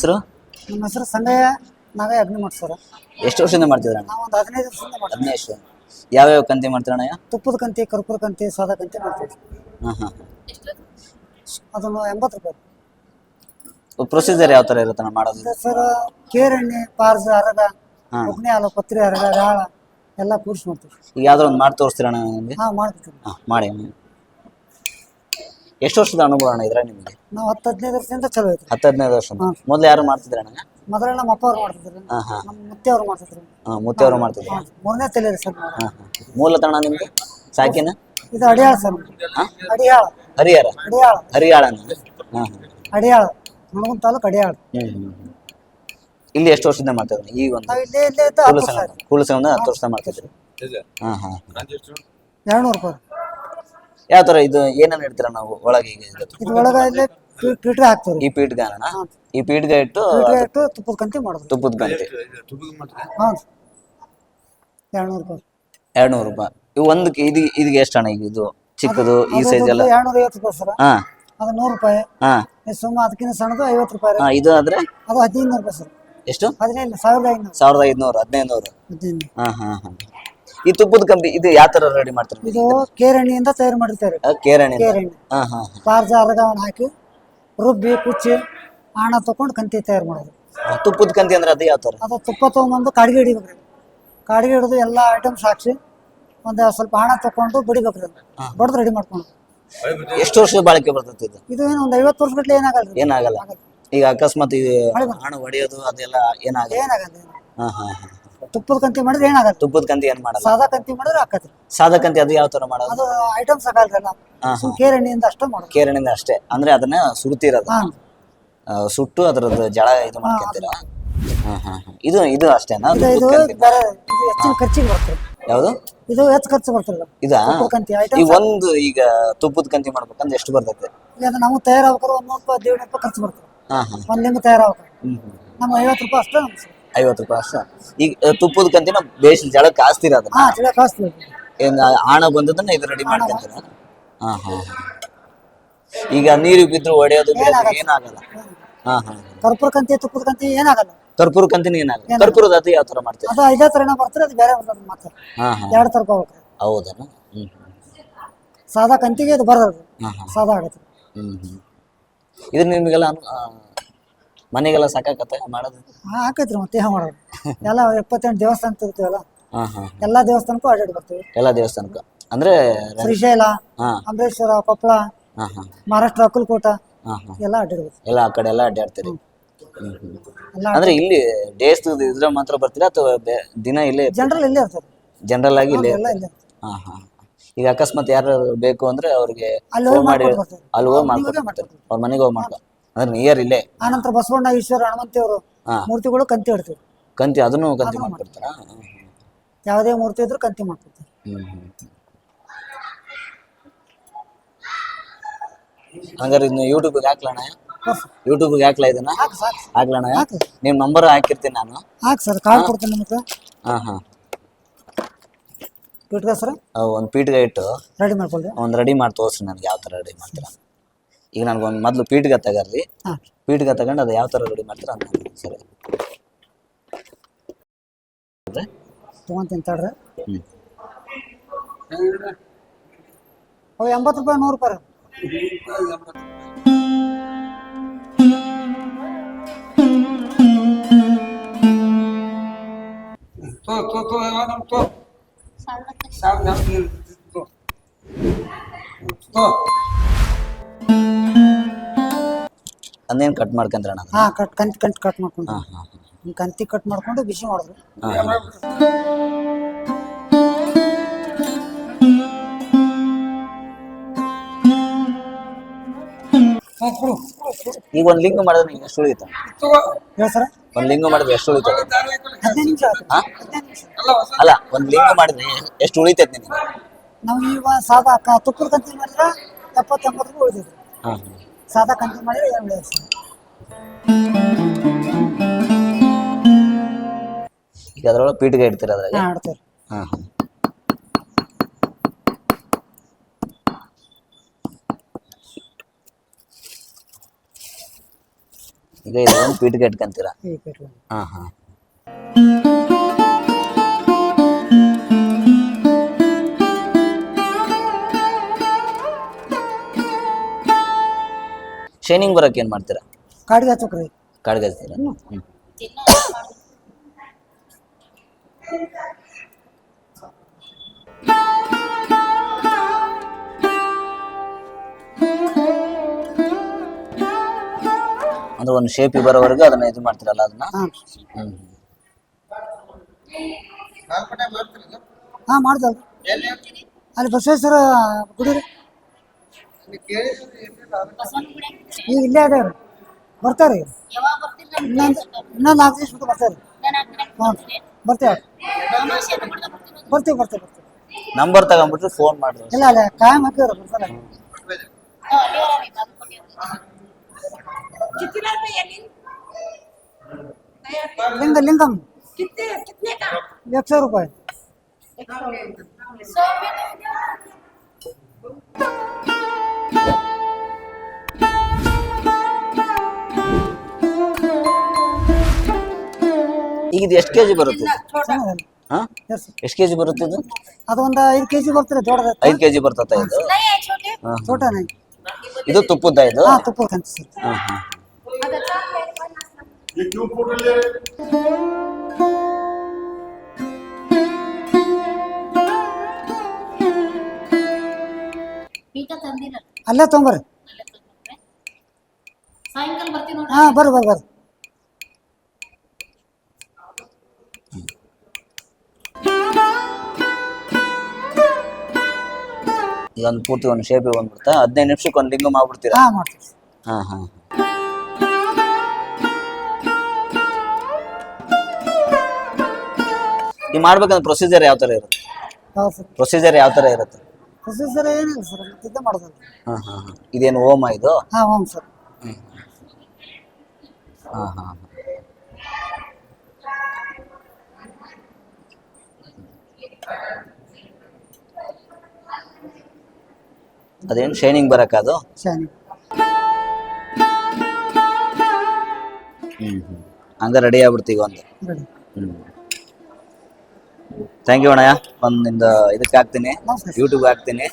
ಹೆಸರು? ನಮ್ಮ ಹೆಸರು ಸಂಜಯ ನಾವೇ ಅಗ್ನಿ ಮಾಡ್ಸೋರ ಎಷ್ಟು ವರ್ಷದಿಂದ ಮಾಡ್ತಿದ್ರ ನಾವು ಒಂದು ಹದಿನೈದು ವರ್ಷದಿಂದ ಮಾಡ್ತೀವಿ. ಹದಿನೈದು ವರ್ಷ. ಯಾವ್ಯಾವ ಕಂತಿ ಮಾಡ್ತೀರಣ ತುಪ್ಪದ ಕಂತಿ ಕರ್ಪೂರ ಕಂತಿ ಸಾದಾ ಕಂತಿ ಮಾಡ್ತೀವಿ. ಹಾಂ ಹಾಂ ಅದನ್ನು ಎಂಬತ್ತು ರೂಪಾಯಿ. ಪ್ರೊಸೀಜರ್ ಯಾವ ಥರ ಇರುತ್ತಣ್ಣ ಮಾಡೋದು? ಮತ್ತೆ ಸರ್ ಕೇರೆಣ್ಣೆ ಪಾರ್ಜ ಅರಗ ಹಾಂ ಒಗ್ನೆ ಹಾಲು ಪತ್ರಿ ಅರಗ ರಾಳ ಎಲ್ಲ ಕೂಡಿಸಿ ಮಾಡ್ತೀವಿ. ಈಗ ಯಾವ್ದಾರ ಒಂದು ಮಾಡಿ ತೋರಿಸ್ತೀರಣ್ಣ ನಿಮಗೆ ಹಾಂ ಮಾಡ್ತೀವಿ. ಹಾಂ ಮಾಡಿ. ಎಷ್ಟು ವರ್ಷದ ಅನುಭವ ಅಣ್ಣ ಇದ್ರೆ ನಿಮಗೆ? ನಾವು ಹತ್ತು ಹದಿನೈದು ವರ್ಷದಿಂದ ಚಲೋ ಐತ್ರಿ ಹತ್ತು ಹದಿನೈದು ವರ್ಷ. ಮೊದಲು ಯಾರು ಮಾಡ್ತಿದ್ರಣ್ಣ ಮೊದಲ ನಮ್ಮ ಅಪ್ಪ ಅವ್ರು ಮಾಡ್ತಿದ್ರು. ಹಾ ಹಾಂ. ನಮ್ಮ ಮುತ್ತೆ ಅವ್ರು ಮಾಡ್ತಿದ್ರು. ಹಾಂ ಮುತ್ತೆ ಅವರು ಮಾಡ್ತಿದ್ರು. ಹಾಂ. ಮೂರನೇ ತಲೆ ರೀ ಸರ್ ಮೂಲ ಹಾಂ ಮೂಲತಃ ಅಣ್ಣ ನಿಮಗೆ ಸಾಕಿನ? ಇದು ಅಡಿಯಾಳ ಸರ್ ಹಾಂ? ಅಡಿಯಾಳ. ಹರಿಹರ. ಅಡಿಯಾಳ. ಹರಿಯಾಳ ಹಾ ಹಾಂ. ಅಡಿಯಾಳ. ಹುಣಗುನ್ ತಾಲೂಕು ಅಡಿಯಾಳ. ಇಲ್ಲಿ ಎಷ್ಟು ವರ್ಷದಿಂದ ಮಾಡ್ತಿದ್ರು? ಈಗ ಒಂದು ನಾವು ಇಲ್ಲೇ ಇಲ್ಲೇ ಇದ್ದ ಕೂಲ ಹತ್ತು ಸಂಘ ಕೂಲ ಸಂಘದ ಹತ್ತು ವರ್ಷ ಮಾಡ್ತಿದ್ರು. ಹಾಂ ಹಾಂ. ಎರಡ್ನೂರು ರೂಪಾಯಿ. ಯಾವ ತರ ಇದು ಏನನ್ನ ಇಡ್ತೀರ ನಾವು ಒಳಗೆ ಈಗ ಇದು? ಪೀಟ್ರೆ ಹಾಕ್ತೀವಿ ಈ ಪೀಠಗ ಈ ಪೀಠಗ ಇಟ್ಟು ಪೀಟ್ರೆ ಇಟ್ಟು ತುಪ್ಪದ ಕಂತಿ ಮಾಡೋದು ತುಪ್ಪದ ಗಂತಿ ಹಾಂ ಎರಡ್ನೂರು ರೂಪಾಯಿ. ಎರಡ್ನೂರು ರೂಪಾಯಿ. ಇವು ಒಂದಕ್ಕೆ ಇದು ಇದಕ್ಕೆ ಎಷ್ಟು ಹಣ ಈಗ ಇದು? ಚಿಕ್ಕದು ಈ ಸೈಜ್ ಎಲ್ಲ? ಎರಡ್ನೂರ ಐವತ್ತು ರೂಪಾಯಿ ಸರ್. ಹಾಂ. ಅದು ನೂರು ರೂಪಾಯಿ. ಹಾ. ಈ ಸುಮ್ಮ ಅದಕ್ಕಿಂತ ಸಣ್ಣದು ಐವತ್ತು ರೂಪಾಯಿ ರೀ. ಹಾಂ ಇದು ಆದ್ರೆ? ಅದು ಹದಿನೈದು ರೂಪಾಯಿ ಸರ್. ಎಷ್ಟು? ಹದಿನೈದು ಸಾವಿರದ ಐನೂರು. ಸಾವಿರದ ಐದುನೂರು ಹದಿನೈದು ನೂರು. ಹದಿನೈದು ಹಾಂ ಹಾಂ ಹಾಂ. ಈ ತುಪ್ಪದ ಕಂಬಿ ಇದು ಯಾತರ ರೆಡಿ ಮಾಡ್ತಾರೆ ಇದು ಕೇರಣಿಯಿಂದ ತಯಾರು ಮಾಡಿರ್ತಾರೆ. ಕೇರಣಿ. ಕೇರಣಿ ಹಾ ಹಾ. ಪಾರ್ಜ ಅರಗವನ್ನ ಹಾಕಿ ರುಬ್ಬಿ ಕುಚ್ಚಿ ಆಣ ತಕೊಂಡು ಕಂತಿ ತಯಾರು ಮಾಡೋದು. ತುಪ್ಪದ ಕಂತಿ ಅಂದ್ರೆ ಅದು ಯಾವ ತರ? ಅದು ತುಪ್ಪ ತೊಗೊಂಬಂದು ಕಾಡಿಗೆ ಹಿಡಿಬೇಕ್ರಿ ಕಾಡಿಗೆ ಹಿಡಿದು ಎಲ್ಲ ಐಟಮ್ಸ್ ಸಾಕ್ಷಿ ಒಂದು ಸ್ವಲ್ಪ ಹಣ ತಕೊಂಡು ಬಡಿಬೇಕ್ರಿ ಬಡ್ದು ರೆಡಿ ಮಾಡ್ಕೊಂಡು. ಎಷ್ಟು ವರ್ಷ ಬಾಳಿಕೆ ಬರ್ತೈತಿ ಇದು? ಇದು ಏನು ಒಂದು ಐವತ್ತು ವರ್ಷ ಗಟ್ಲೆ ಏನಾಗಲ್ಲ ಏನಾಗಲ್ಲ. ಈಗ ಅಕಸ್ಮಾತ್ ಇದು ಹಣ ಹೊಡೆಯೋದು ಅದೆಲ್ಲ ಏನಾಗಲ್ಲ ಏನಾಗಲ್ಲ. ಹಾ ಹಾ ಹಾಂ. ತುಪ್ಪದ ಕಂತಿ ಮಾಡಿದ್ರೆ ಏನಾಗಲ್ಲ ತುಪ್ಪದ ಕಂತಿ ಏನ್ ಮಾಡ ಸಾದಾ ಕಂತಿ ಮಾಡಿದ್ರೆ ಹಾಕತ್ರಿ ಸಾದಾ ಕಂತಿ ಅದು ಯಾವ ತರ ಮಾಡೋದು? ಅದು ಐಟಮ್ಸ್ ಹಾಕಲ್ರಲ್ಲ ಕೇರಣಿಯಿಂದ ಅಷ್ಟೇ ಮಾಡೋದು. ಕೇರಣಿಂದ ಅಷ್ಟೇ. ಅಂದ್ರೆ ಅದನ್ನ ಸುಡ್ತಿರೋದು. ಹಾಂ. ಆ, ಸುಟ್ಟು ಅದ್ರದ್ದು ಜಳ ಇದು ಮಾಡ್ಕೊಂತೀರ? ಹಾಂ. ಹಾಂ ಹಾಂ ಇದು ಇದು ಅಷ್ಟೇನಾ? ಇದು ಇದು ತುಪ್ಪದ ಕಂತಿ? ಬೇರೆ ಇದು ಹೆಚ್ಚಿನ ಖರ್ಚಿಗೆ ಬರ್ತದೆ. ಯಾವುದು? ಇದು ಹೆಚ್ಚು ಖರ್ಚು ಬರ್ತದೆ ಇದಾ? ತುಪ್ಪದ ಕಂತಿ ಈ ಐಟಮ್ ಒಂದು ಈಗ ತುಪ್ಪದ ಕಂತಿ ಮಾಡ್ಬೇಕಂದ್ರೆ ಎಷ್ಟು ಬರ್ತದೆ ಈಗ ಅದು ನಾವು ತಯಾರಾಗ್ಬೇಕಾದ್ರೆ ಒಂದು ನೂರು ರೂಪಾಯಿ ರೂಪಾಯಿ ಖರ್ಚು ಬರ್ತದೆ. ಹಾ ಹಾಂ. ಒಂದು ತಯಾರಾಗ್ಬೇಕು ಹ್ಞೂ ನಮ್ಮ ಐವತ್ತು ರೂಪಾಯಿ ಅಷ್ಟೇ ನಮ್ಗೆ ಸಿಗುತ್ತೆ. ಐವತ್ತು ರೂಪಾಯಿ ಅಷ್ಟ. ಈಗ ತುಪ್ಪದ ಕಂತಿನ ಬೇಸ್ ಜಳ ಕಾಸ್ತಿರ ಅದನ್ನ? ಹಾ ಚಿಳ ಕಾಸ್ತೀವಿ ಏನು ಆಣ ಬಂದದನ್ನ ಇದು ರೆಡಿ ಮಾಡ್ಕೊಂತೀರ? ಹಾ ಹಾ ಈಗ ನೀರು ಬಿದ್ರು ಒಡೆಯೋದು ಬಿಡೋದು ಏನಾಗಲ್ಲ. ಹಾ ಹಾ ಕರ್ಪೂರ ಕಂತಿ ತುಪ್ಪದ ಕಂತಿ ಏನಾಗಲ್ಲ. ಕರ್ಪೂರ ಕಂತಿನ ಏನಾಗಲ್ಲ. ಕರ್ಪೂರದ ಅದು ಯಾವ ತರ ಮಾಡ್ತೀರಾ? ಅದು ಐದೇ ಥರನ ಬರ್ತದೆ ಅದು ಬೇರೆ ಬರ್ತದೆ ಮತ್ತೆ ಹಾ ಹಾಂ. ಎರಡು ಥರ ಹೋಗ್ಬೇಕು ಹೌದನ ಹ್ಞೂ ಸಾದಾ ಕಂತಿಗೆ ಇದು ಬರೋದು. ಹಾ ಹಾ. ಸಾದಾ ಆಗುತ್ತೆ. ಹ್ಞೂ ಹ್ಞೂ ಇದು ನಿಮಗೆಲ್ಲ ಅನು- ಆ, ಮನೆಗೆಲ್ಲ ಸಾಕಾಕತ್ತ ಮಾಡೋದು? ಹಾ ಮತ್ತೆ ಮಾಡೋದು? ಎಲ್ಲ ಎಪ್ಪತ್ತೆಂಟು ದೇವಸ್ಥಾನ ತಿರ್ತೀವಲ್ಲ ಹಾ ಹಾ ಎಲ್ಲ ದೇವಸ್ಥಾನಕ್ಕೂ ಅಡ್ಡಾಡಿ ಬರ್ತೀವಿ. ಎಲ್ಲ ದೇವಸ್ಥಾನಕ್ಕೆ? ಅಂದ್ರೆ ಶ್ರೀಶೈಲ ಹಾ. ಅಂಬರೇಶ್ವರ ಕೊಪ್ಪಳ ಹಾ ಹಾ. ಮಹಾರಾಷ್ಟ್ರ ಅಕ್ಕಲಕೋಟ ಹಾ ಹಾ. ಎಲ್ಲ ಅಡ್ಡಾಡ್ಬೇಕು ಎಲ್ಲ ಆ ಕಡೆ ಎಲ್ಲ ಅಡ್ಡಾಡ್ತೀರಿ ಎಲ್ಲ ಅಂದ್ರೆ ಇಲ್ಲಿ ಡೇಸ್ ಇದ್ರ ಮಾತ್ರ ಬರ್ತೀರಾ ಅಥವಾ ಬೆ- ದಿನ ಇಲ್ಲೇ ಜನರಲ್ ಇಲ್ಲೇ ಇರ್ತದೆ ಜನರಲ್ ಆಗಿ ಇಲ್ಲೇ ಎಲ್ಲ ಹಾ ಇರ್ತದೆ. ಹಾಂ ಹಾಂ. ಈಗ ಅಕಸ್ಮಾತ್ ಯಾರು ಬೇಕು ಅಂದ್ರೆ ಅವ್ರಿಗೆ ಅಲ್ಲಿ ಹೋಗಿ ಫೋನ್ ಮಾಡಿ ಬರ್ತಾರೆ. ಅಲ್ಲಿ ಹೋಗಿ ಮಾಡ್ಕೊಡ್ತಾರೆ. ಅವ್ರ ಮನೆಗೆ ಹೋಗಿ ಮಾಡ್ಕೊ ಅಂದ್ರೆ ನಿಯರ್ ಇಲ್ಲೇ. ಆನಂತರ ಬಸವಣ್ಣ ಈಶ್ವರ ಹನುಮಂತಿಯವರು ಹಾಂ. ಮೂರ್ತಿಗಳು ಕಂತಿ ಇಡ್ತೀವಿ. ಕಂತಿ ಅದನ್ನು ಕಂತಿ ಮಾಡ್ಕೊಡ್ತಾರ? ಯಾವುದೇ ಮೂರ್ತಿ ಇದ್ರೂ ಕಂತಿ ಮಾಡ್ಕೊಡ್ತೀವಿ. ಹಂಗಾರೆ ಇನ್ನು ಯೂಟ್ಯೂಬ್ಗೆ ಹಾಕ್ಲಣ ಯೂಟ್ಯೂಬ್ ಯೂಟ್ಯೂಬ್ಗೆ ಹಾಕ್ಲಾ ಇದನ್ನ? ಹಾಕಿ ಸಾಕು ಹಾಕ್ಲಣ ನಿಮ್ ನಿಮ್ಮ ನಂಬರ್ ಹಾಕಿರ್ತೀನಿ ನಾನು. ಹಾಕ್ ಸರ್ ಕಾರ್ಡ್ ಕೊಡ್ತೀನಿ ನಿಮಗೆ. ಹಾ ಹಾ. ಬಿಟ್ಕ ಸರ್? ಒಂದು ಪೀಠಗೆ ಇಟ್ಟು ರೆಡಿ ಮಾಡ್ಕೊಳ್ರಿ. ಒಂದು ರೆಡಿ ಮಾಡಿ ತೋರಿಸ್ರಿ ನನಗೆ ಯಾವ ಥರ ರೆಡಿ ಮಾಡ್ತೀರಾ? ಈಗ ನನಗೊಂದು ಮೊದಲು ಪೀಠಗೆ ತಗರ್ರಿ. ಹಾಂ. ಪೀಠಗೆ ತಗೊಂಡು ಅದು ಯಾವ ಥರ ರೆಡಿ ಮಾಡ್ತೀರಾ ಅಂತ ನನಗೆ ಸರಿ. ತೊಗೊಂತೀನಿ ತಡ್ರಿ. ಅವು ಎಂಬತ್ತು ರೂಪಾಯಿ ನೂರು ರೂಪಾಯಿ ರೀ. ಅಂದೇನು ಕಟ್ ಮಾಡ್ಕೊಂಡ್ರಣ ಹಾ ಕಟ್ ಕಂತಿ ಕಂತಿ ಕಟ್ ಮಾಡ್ಕೊಂಡು ಹಾಂ ಹಾಂ ಹಿಂಗ್ ಕಂತಿ ಕಟ್ ಮಾಡ್ಕೊಂಡು ಬಿಸಿ ಮಾಡಿದ್ರು ಹಾಂ ಈಗ ಒಂದು ಲಿಂಗ ಮಾಡಿದ್ರೆ ನಿಮ್ಗೆ ಎಷ್ಟು ಉಳಿತ ಹೇಳ ಸರ್. ಒಂದು ಲಿಂಗ್ ಮಾಡಿದ್ರೆ ಎಷ್ಟು ಉಳಿತ ಹದಿನೈದು ನಿಮಿಷ ಆಯ್ತು ಹಾಂ? ಅಲ್ಲ ಒಂದು ಲಿಂಗ ಮಾಡಿದ್ರೆ ಎಷ್ಟು ಉಳಿತೈತೆ ನಿನಗೆ ನಾವು ಈಗ ಸಾದಾ ತುಪ್ಪದ ಕಂತಿ ಮಾಡಿದ್ರೆ ಎಪ್ಪತ್ತೊಂಬತ್ತು ಉಳಿದಿದ್ರು ಹಾಂ. ಕಂತಿ ಮಾಡಿದ್ರೆ ಏನು ಉಳಿಯೋದು ಸರ್ ಈಗ ಅದ್ರೊಳಗೆ ಪೀಠಗೆ ಇಡ್ತೀರ ಅದ್ರಾಗ ಹಾಂ ಆಡ್ತೀವಿ ಹಾಂ ಹಾಂ ಈಗ ಇದು ಒಂದು ಪೀಠಿಗೆ ಇಟ್ಕೊಂತೀರಾ ಈ ಪೇಟೆ ಹಾಂ ಹಾಂ ಶೈನಿಂಗ್ ಬರೋಕೆ ಏನು ಮಾಡ್ತೀರಾ? ಕಾಡಿಗೆ ಹಚ್ಚಕ್ರಿ ಕಾಡ್ಗೆ ಹಚ್ತೀರಾ ಅಂದ್ರೆ ಒಂದು ಶೇಪ್ ಬರೋವರೆಗೂ ಅದನ್ನ ಇದು ಮಾಡ್ತಿರಲ್ಲ ಅದನ್ನ? ಹಾ. ಹ್ಮ್. ಹಾ ಮಾಡ್ದಲ್ರಿ ಅಲ್ಲಿ ಬಸವೇಶ್ವರ ಗುಡಿ ರೀ. ಈಗ ಇಲ್ಲೇ ಅದೇವ್ರಿ ಬರ್ತಾರೆ ಇನ್ನೊಂದು ಇನ್ನೊಂದು ನಾಲ್ಕು ದಿವಸ ಬಿಟ್ಟು ಬರ್ತಾರೆ ಹ್ಞೂ ಬರ್ತೇವೆ ಬರ್ತೀವಿ ಬರ್ತೀವಿ ಬರ್ತೀವಿ ನಂಬರ್ ತಗೊಂಡ್ಬಿಟ್ರೆ ಫೋನ್ ಮಾಡ್ರಿ ಇಲ್ಲ ಅಲ್ಲ ಕಾಯಂ ಹಾಕಿವ್ರಿ ಬರ್ತಾರೆ लिंग लिंगम कितने कितने का एक सौ रुपये सौ में दे दो। ಈಗ ಇದು ಎಷ್ಟು ಕೆ ಜಿ ಬರುತ್ತೆ ಹಾ? ಎಷ್ಟು ಕೆಜಿ ಬರುತ್ತೆ ಇದು? ಅದು ಒಂದು ಐದು ಕೆಜಿ ಬರ್ತದೆ ದೊಡ್ಡದ. ಐದು ಕೆಜಿ ಬರ್ತದೆ ಇದು? ಇದು ತುಪ್ಪದ ಇದು? ಹಾ ತುಪ್ಪ ಕಂತ ಪೀಠ ತಂದಿರಲ್ಲ. ಅಲ್ಲೇ ತೊಗೊಂಬರ್ರಿ. ಹಾ ತಂದ್ಬಿಟ್ರೆ. ಬರ್ತೀನಿ ನೋಡಿ ಹಾಂ ಬರ್ರಿ ಬರ್ರಿ ಬರ್ರಿ. ಇದೊಂದು ಪೂರ್ತಿ ಒಂದು ಶೇಪ್ ಬಂದ್ಬಿಡ್ತಾ ಹದಿನೈದು ನಿಮಿಷಕ್ಕೆ ಒಂದು ಲಿಂಗ ಮಾಡ್ಬಿಡ್ತೀರಾ ಹಾಂ ಮಾಡ್ತೀವಿ. ಹಾ ಹಾ ಈ ಮಾಡ್ಬೇಕಂದ್ರೆ ಪ್ರೊಸೀಜರ್ ಯಾವ ಥರ ಇರುತ್ತೆ? ಪ್ರೊಸೀಜರ್ ಯಾವ ಥರ ಇರುತ್ತೆ? ಸರ್ ಏನಿಲ್ಲ ಸರ್ ಇದ್ದೇ ಮಾಡೋದಲ್ಲ ಹಾ ಹಾ ಹಾ. ಇದೇನು ಹೋಮ ಇದು? ಹಾಂ ಹ್ಞೂ ಸರ್. ಹಾ ಹಾ ಅದೇನು ಶೈನಿಂಗ್ ಬರಕ್ಕ ಅದು? ಶಾನಿ ಹ್ಮ್ ಹ್ಮ್. ಹಂಗ ರೆಡಿ ಆಗ್ಬಿಡ್ತೀವಿ ಒಂದು? Ready hmm. ಥ್ಯಾಂಕ್ ಯು ಅಣ್ಣಯ್ಯ. ಒಂದು ನಿಮ್ದು ಇದಕ್ಕೆ ಹಾಕ್ತೀನಿ. ಯೂಟ್ಯೂಬ್ ಹಾಕ್ತೀನಿ.